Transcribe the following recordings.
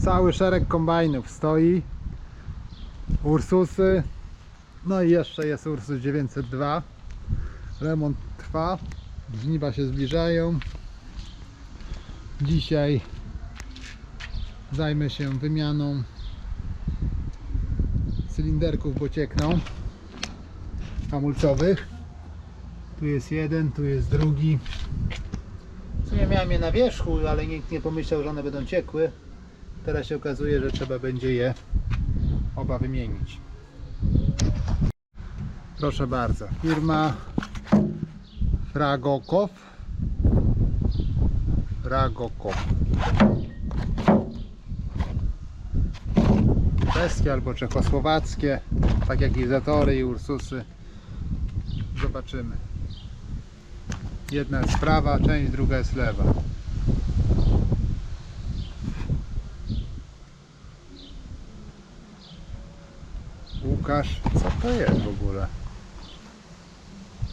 Cały szereg kombajnów stoi. Ursusy. No i jeszcze jest Ursus 902. Remont trwa. Żniwa się zbliżają. Dzisiaj zajmę się wymianą cylinderków, bo ciekną hamulcowych. Tu jest jeden, tu jest drugi. W sumie miałem je na wierzchu, ale nikt nie pomyślał, że one będą ciekły. Teraz się okazuje, że trzeba będzie je oba wymienić. Proszę bardzo, firma Fragokow. Fragokow. Czeskie albo czechosłowackie, tak jak i Zatory i Ursusy. Zobaczymy. Jedna jest prawa, część druga jest lewa. Co to jest w ogóle?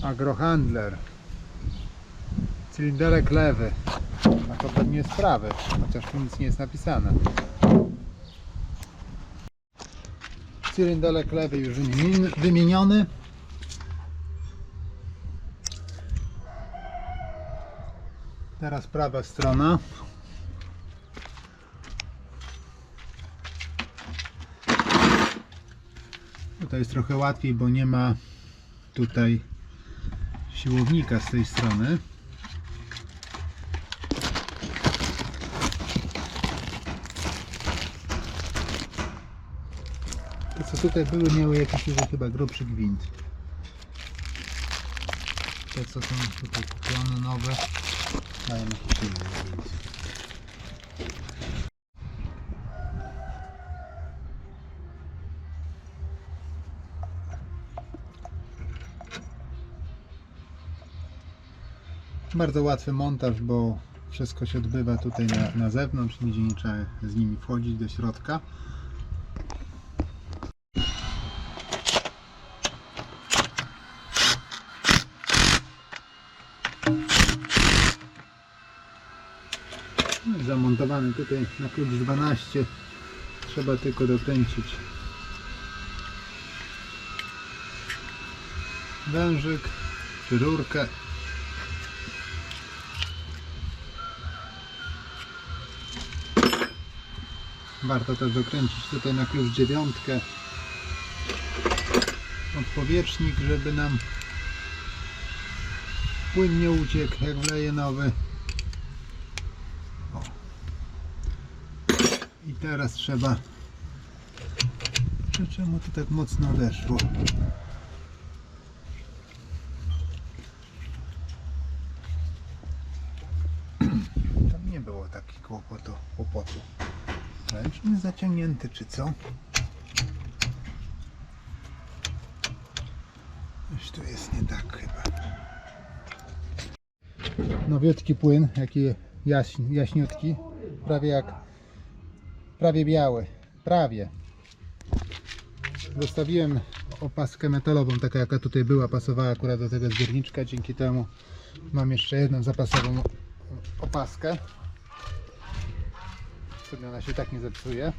Agrohandler. Cylinderek lewy. A to pewnie jest prawy, chociaż tu nic nie jest napisane. Cylinderek lewy już wymieni- wymieniony. Teraz prawa strona. Tutaj jest trochę łatwiej, bo nie ma tutaj siłownika z tej strony. Te co tutaj były miały jakiś już chyba grubszy gwint. Te co są tutaj kupione nowe mają jakiś inny gwint. Bardzo łatwy montaż, bo wszystko się odbywa tutaj na, na zewnątrz, nigdzie nie trzeba z nimi wchodzić do środka. No Zamontowany tutaj na klucz 12. Trzeba tylko dokręcić wężyk czy rurkę Warto też dokręcić tutaj na klucz dziewiątkę odpowietrznik, żeby nam płyn nie uciekł jak wleje nowy. O. I teraz trzeba czemu to tak mocno odeszło? Tam nie było takiego kłopotu. kłopotu. Ręcz nie zaciągnięty, czy co? Coś tu jest nie tak chyba. Nowiutki płyn, jaki jaśń, jaśniutki. Prawie jak prawie biały. Prawie. Zostawiłem opaskę metalową, taka jaka tutaj była, pasowała akurat do tego zbiorniczka. Dzięki temu mam jeszcze jedną zapasową opaskę wtedy ona się tak nie zepsuje.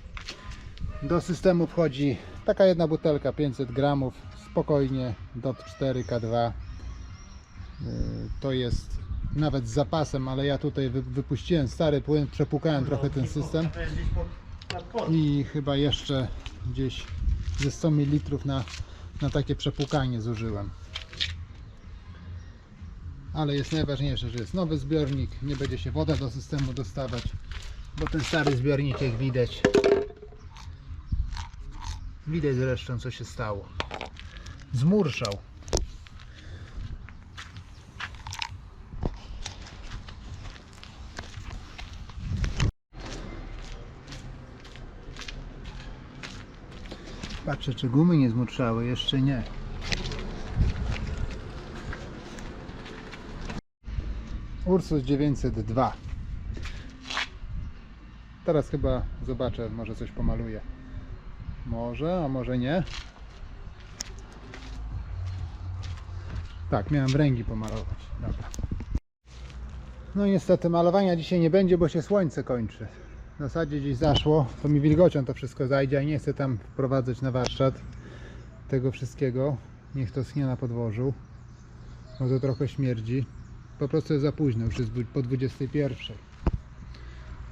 Do systemu wchodzi taka jedna butelka 500 gramów, spokojnie DOT 4K2. Yy, To jest nawet z zapasem, ale ja tutaj wy- wypuściłem stary płyn, przepłukałem trochę ten system i chyba jeszcze gdzieś ze 100 ml na, na takie przepłukanie zużyłem. Ale jest najważniejsze, że jest nowy zbiornik, nie będzie się woda do systemu dostawać bo ten stary zbiornik jak widać widać zresztą co się stało. Zmurszał. Patrzę czy gumy nie zmurszały jeszcze nie. Ursus 902 Teraz chyba zobaczę, może coś pomaluję. Może, a może nie. Tak, miałem wręgi pomalować. Dobra. No niestety malowania dzisiaj nie będzie, bo się słońce kończy. w zasadzie gdzieś zaszło, to mi wilgocią to wszystko zajdzie, a nie chcę tam wprowadzać na warsztat tego wszystkiego. Niech to schnie na podwożu, bo to trochę śmierdzi. Po prostu jest za późno, już jest po 21.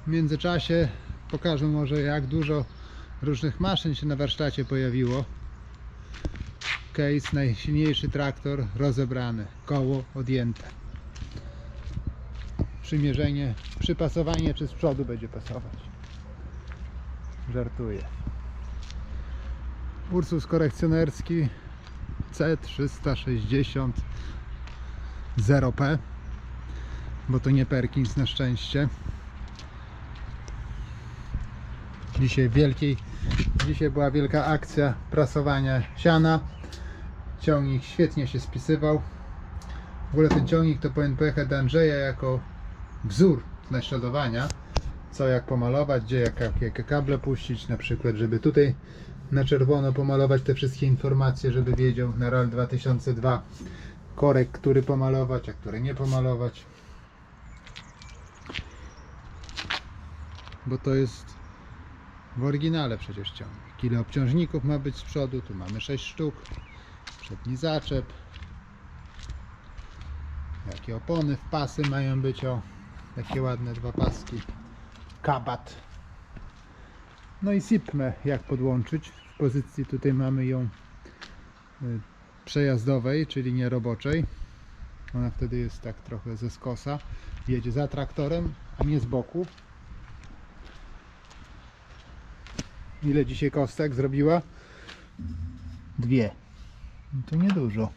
W międzyczasie pokażę może jak dużo różnych maszyn się na warsztacie pojawiło. Case, najsilniejszy traktor rozebrany, koło odjęte. Przymierzenie, przypasowanie czy z przodu będzie pasować. Żartuję. Ursus korekcjonerski C360 0P bo to nie Perkins na szczęście. Dzisiaj wielkiej, dzisiaj była wielka akcja prasowania siana. Ciągnik świetnie się spisywał. W ogóle ten ciągnik to powinien pojechać do Andrzeja jako wzór naśladowania. Co jak pomalować, gdzie jak, jak, jakie kable puścić, na przykład, żeby tutaj na czerwono pomalować te wszystkie informacje, żeby wiedział na RAL 2002 korek, który pomalować, a który nie pomalować. Bo to jest w oryginale przecież ciągnik. Ile obciążników ma być z przodu? Tu mamy 6 sztuk. Przedni zaczep. Jakie opony w pasy mają być? O, takie ładne dwa paski. Kabat. No i SIPMę jak podłączyć. W pozycji tutaj mamy ją y, przejazdowej, czyli nieroboczej. Ona wtedy jest tak trochę ze skosa. Jedzie za traktorem, a nie z boku. Ile dzisiaj kostek zrobiła? Dwie. No to niedużo.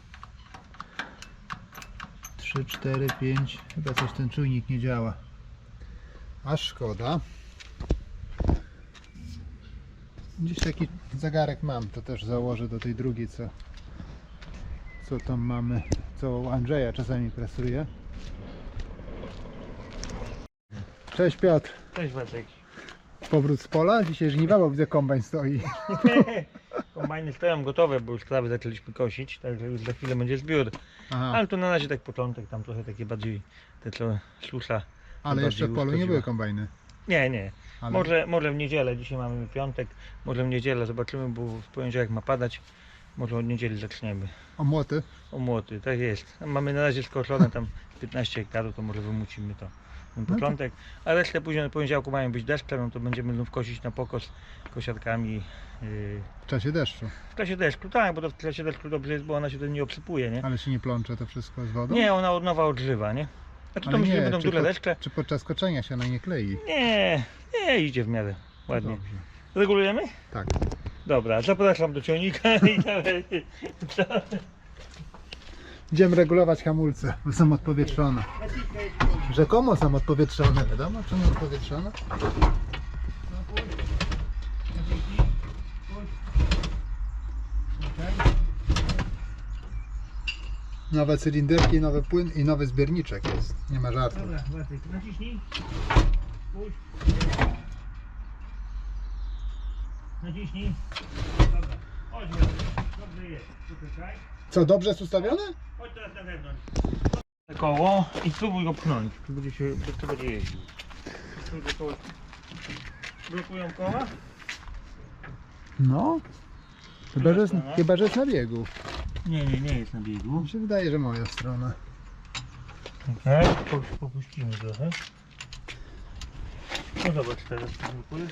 3, 4, 5. Chyba coś ten czujnik nie działa. A szkoda. Gdzieś taki zegarek mam, to też założę do tej drugiej, co, co tam mamy, co u Andrzeja czasami prasuje. Cześć Piotr, Cześć Wacek. Powrót z pola? Dzisiaj żniwa, bo widzę kombajn stoi. Kombajny stoją gotowe, bo już trawy zaczęliśmy kosić, także już za chwilę będzie zbiór. Aha, Ale to na razie tak początek, tam trochę takie bardziej te co ślusza. ale jeszcze w polu nie były kombajny. Nie, nie. Ale... Może, może w niedzielę, dzisiaj mamy piątek, może w niedzielę zobaczymy, bo w poniedziałek ma padać. Może od niedzieli zaczniemy. O młoty? O młoty, tak jest. Mamy na razie skoszone tam 15 hektarów, to może wymucimy to. Ten to- początek, a resztę później na poniedziałku mają być deszcze, no to będziemy znów kosić na pokos kosiarkami. Yy, W czasie deszczu. W czasie deszczu, tak, bo to w czasie deszczu dobrze jest, bo ona się wtedy nie obsypuje, nie? Ale się nie plącze to wszystko z wodą? Nie, ona od nowa odżywa, nie? Znaczy Ale to myślę, nie, że będą czy duże po- deszcze. Czy podczas koczenia się ona nie klei? Nie, nie, idzie w miarę ładnie. Dobrze. Regulujemy? Tak. Dobra, zapraszam do ciągnika i dalej. Idziemy regulować hamulce, bo są odpowietrzone. Rzekomo są odpowietrzone, wiadomo czemu odpowietrzone? Nowe cylinderki, nowy płyn i nowy zbiorniczek jest. Nie ma żartu. Dobra, Wacek, naciśnij. Puść. Naciśnij. Dobra, chodź dobrze jest. Poczekaj. Co, dobrze jest ustawione? Chodź teraz na zewnątrz. Koło i spróbuj go pchnąć. Czy będzie się, czy będzie jeździł. Blokują koła? No. Chyba że, jest, chyba, że jest na biegu. Nie, nie, nie jest na biegu. Mi się wydaje, że moja strona. Okej, po- popuścimy trochę. No zobacz teraz, co blokuje.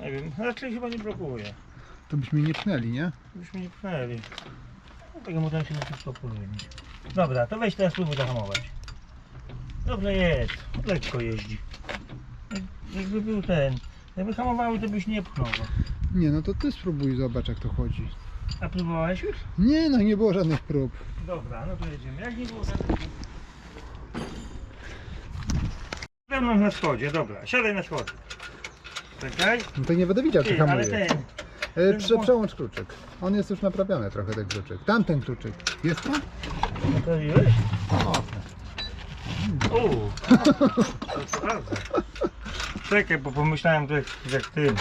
Nie wiem, raczej chyba nie blokuje. To byśmy nie pchnęli, nie? Byśmy nie pchnęli. No, tego można się na wszystko polubić. Dobra, to weź teraz spróbuj zahamować. Dobrze jest, lekko jeździ. Jak- Jakby był ten, jakby hamowały to byś nie pchnął. go. Nie, no to ty spróbuj, zobacz jak to chodzi. A próbowałeś już? Nie, no nie było żadnych prób. Dobra, no to jedziemy. Jak nie było żadnych... Ze mną na schodzie, dobra, siadaj na schodzie. Czekaj. No to nie będę widział, czy Ty, ale hamuje. ten, E, prze, przełącz kluczyk. On jest już naprawiony trochę, ten kluczyk. Tamten kluczyk. Jest to? naprawiłeś? O, Uuu. Czekaj, bo pomyślałem, że jak, jak ty.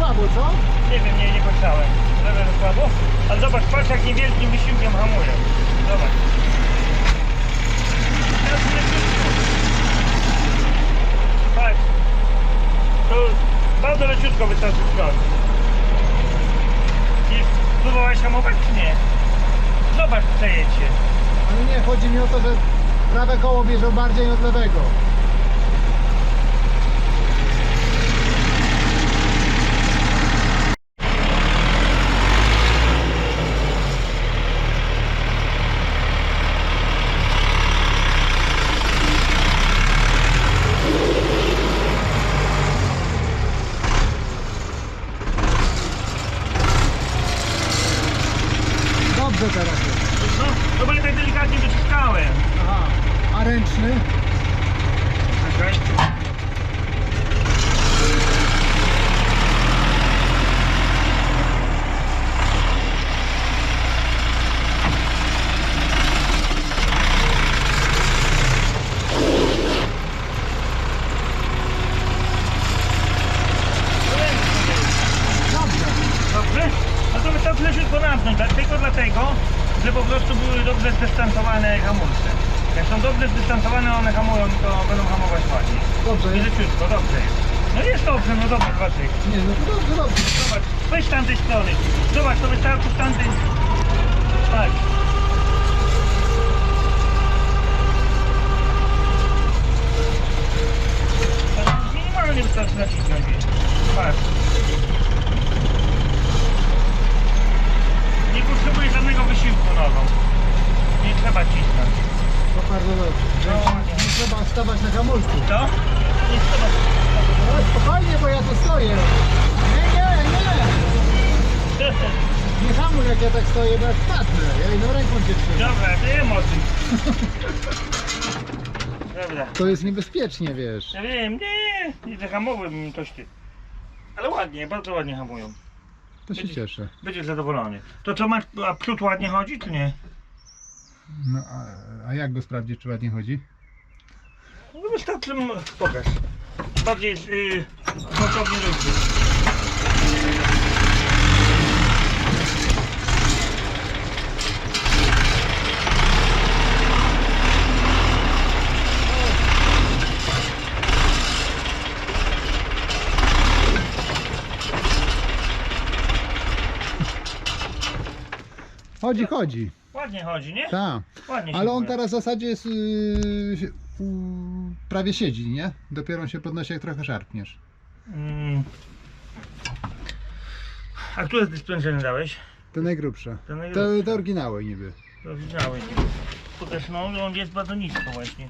słabo, co? Nie wiem, nie, nie patrzałem. Lewe to słabo. Ale zobacz, patrz jak niewielkim wysiłkiem hamuje. Zobacz. Teraz nie Patrz. To bardzo leciutko wystarczy skok. I próbowałeś hamować czy nie? Zobacz, przejecie. Ale nie, chodzi mi o to, że prawe koło bierze bardziej od lewego. Weź tamtej strony. Zobacz, to wystarczy z tamtej... Tak. Tak, Minimalnie wystarczy nacisnąć. Patrz. Nie potrzebuję żadnego wysiłku nogą. Nie trzeba cisnąć. To bardzo dobrze. No. Nie trzeba stawać na hamulcu. Co? Nie trzeba. No spokojnie, bo ja tu stoję. Nie, hamuj jak ja tak stoję, bo jak spadnę. Ja jedną ręką cię trzymam. Dobra, ty emocje. Dobra. To jest niebezpiecznie, wiesz. Ja wiem, nie, nie zahamowałbym. Ale ładnie, bardzo ładnie hamują. To się cieszę. Będziesz zadowolony. To co masz, a przód ładnie chodzi, czy nie? No, a, a jak go sprawdzić, czy ładnie chodzi? No wystarczy, m- pokaż. Bardziej yy, gwałtownie ruchy. Chodzi, chodzi. Ładnie chodzi, nie? Tak. Ładnie się Ale on teraz w zasadzie jest, yy, u, prawie siedzi, nie? Dopiero on się podnosi, jak trochę szarpniesz. Mm. A które ty sprężyny dałeś? Te najgrubsze. Te Te, najgrubsze. te oryginały niby. To widziałeś. Pokaż, no on jest bardzo nisko właśnie.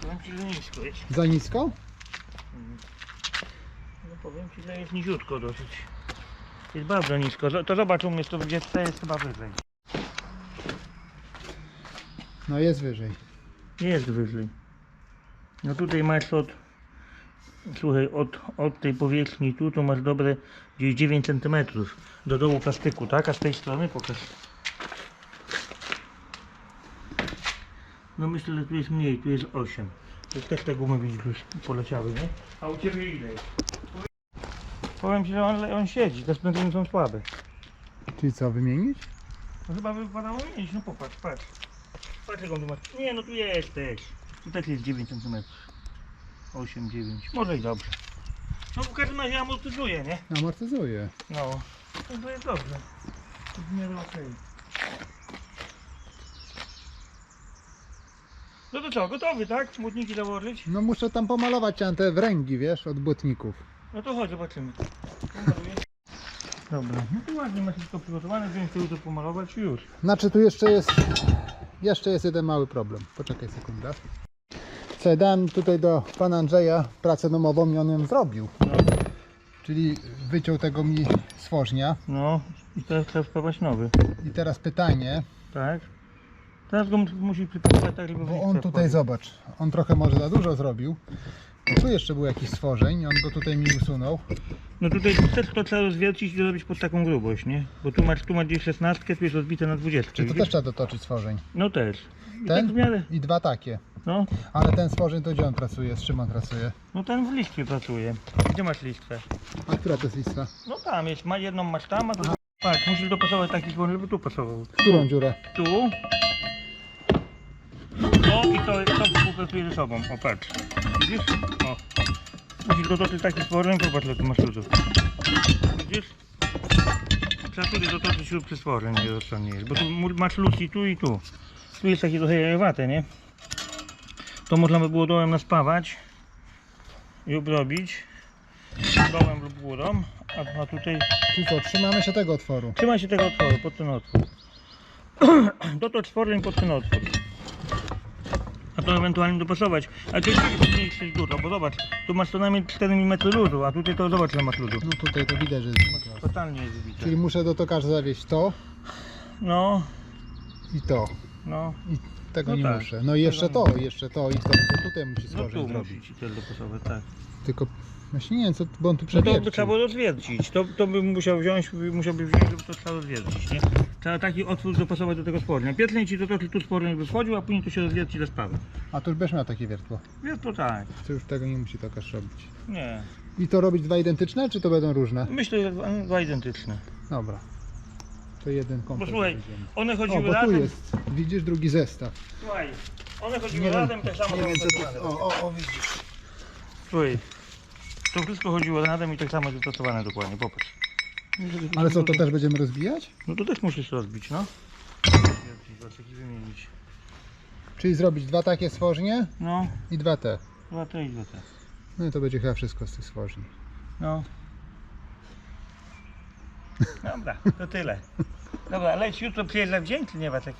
Powiem ci, że nisko jest. Za nisko? No powiem ci, że jest niziutko dosyć. Jest bardzo nisko. To zobacz u mnie, to gdzie to jest chyba wyżej. No jest wyżej. Jest wyżej. No tutaj masz od... Słuchaj, od, od tej powierzchni tu to masz dobre gdzieś 9 cm do dołu plastyku, tak? A z tej strony pokaż. No myślę, że tu jest mniej, tu jest 8. To też te gumy widzisz poleciały, nie? A u Ciebie ile jest? Powiem Ci, że on, on siedzi, te sprężyny są słabe. Czyli co, wymienić? No chyba by wypadało mieć, no popatrz, patrz. Patrz jak on tu ma. Nie no tu jesteś. Tu też jest 9 cm. 8, 9. Może i dobrze. No w każdym razie amortyzuje, nie? Amortyzuje. No. No to jest dobrze. To w miarę okej. No to co, gotowy, tak? Smutniki założyć? No muszę tam pomalować te wręgi, wiesz, od błotników. No to chodź, zobaczymy. Pomaluję. Dobra, no to ładnie masz wszystko przygotowane, więc chcę to pomalować i już. Znaczy tu jeszcze jest, jeszcze jest jeden mały problem. Poczekaj sekundę. Co, dałem tutaj do pana Andrzeja pracę domową i on ją zrobił. No, Czyli wyciął tego mi stworznia. no i teraz trzeba wpakować nowy. I teraz pytanie, Tak. Teraz go mus- musi przypakować tak, żeby bo on tutaj, zobacz, on trochę może za dużo zrobił. Tu jeszcze był jakiś stworzeń, on go tutaj mi usunął. No tutaj też to trzeba rozwiercić i zrobić pod taką grubość, nie? Bo tu masz, tu masz gdzieś 16, tu jest rozbite na 20. Czy to widzisz? też trzeba dotoczyć stworzeń? No też. I Ten? Tak w miarę, I dwa takie. no, Ale ten stworzeń to gdzie on pracuje? Z czym on pracuje? no ten w listwie pracuje. Gdzie masz listwę? A która to jest lista? No tam jest, ma jedną masz tam, a tu... Patrz, musisz dopasować taki dzwon, żeby tu pasował. Którą dziurę? Tu. No i to, to współpracuje ze sobą, o patrz. Widzisz? O. Musisz dotoczyć taki stworem, popatrz ile tu masz luzów. Widzisz? Trzeba tutaj dotoczyć śrub przy stworzeniu, nie rozsądniejesz, bo tu masz luz i tu i tu. Tu jest takie trochę jajowate, nie? to można by było dołem naspawać i obrobić dołem lub górą, a, a tutaj Czyli co, trzymamy się tego otworu. Trzymaj się tego otworu, pod ten otwór. To to otworem pod ten otwór. A to ewentualnie dopasować. A tu jest mniejszy dużo, bo zobacz, tu masz co najmniej 4 mm luzu, a tutaj to zobacz ile masz luzu. No tutaj to widać, że jest. Totalnie jest wybite. Czyli muszę do tokarza zawieźć to No, i to. no, I tego No nie tak. muszę. No i jeszcze to, jeszcze to i to. To tutaj musi no tu zrobić. musi ci też dopasować, tak. Tylko właśnie nie wiem, co, bo on tu No to by przewiercił. trzeba było rozwiercić. To, to bym musiał wziąć, musiałby wziąć, żeby to trzeba rozwiercić, nie? Trzeba taki otwór dopasować do tego spornia. Piętnie ci to trochę tu sporny by wchodził, a później to się rozwierci do sprawy. A to już będziesz miał takie wiertło. Więc to tak, To już tego nie musi tokarz robić. nie. I to robić dwa identyczne, czy to będą różne? Myślę, że dwa- dwa identyczne. Dobra. To jeden komplet. Bo słuchaj, weźmiemy. one O, chodziły bo tu razem. jest, widzisz, drugi zestaw. Słuchaj, one chodziły Nie wiem, razem, tak samo nie wiem, co tu... O, o, o, widzisz. Słuchaj, to wszystko chodziło razem i tak samo jest dostosowane dokładnie, popatrz. Ale co, to też będziemy rozbijać? No to też musisz rozbić, no. Wymienić. Czyli zrobić dwa takie stworznie No, i dwa te. dwa te i dwa te. No i to będzie chyba wszystko z tych stworzeń. No. Dobra, to tyle. Dobra, leć jutro przyjeżdża w dzień, czy nie Wacek?